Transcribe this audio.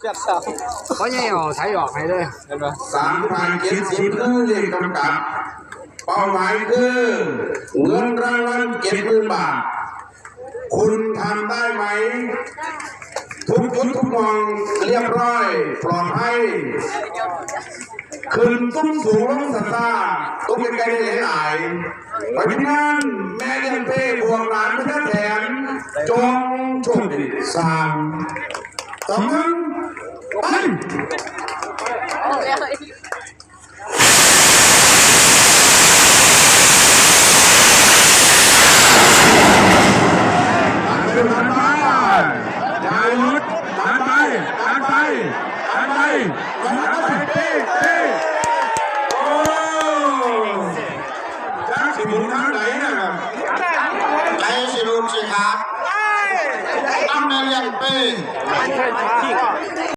เจ็บสาเพราะยังเอาใช้ออกให้เลยเห็นไหมสามพันเจ็ดสิบคือเลขกำกับเป้าหมายคือเงินรางวัลเจ็ดหมื่นบาท คุณทำได้ไหม ทุกจุดทุกมองเรียบร้อยปลอดภัยขึ้นตุ้มสูงลงสัตาตุ้มเป็นไกลหลยหลายไปพินานแม่เลี้ยงเป้บวงหลานไม่ได้แถมจงชคดีสามสองหนึ่ง ยุทธ์หันมาชายุทธ์หันไปหันไปหันไปหันไปไปไเต้โอ้จักสิบุญทางไหนนะครับไหนสิบุญสิครับตั้งในเรียงไป้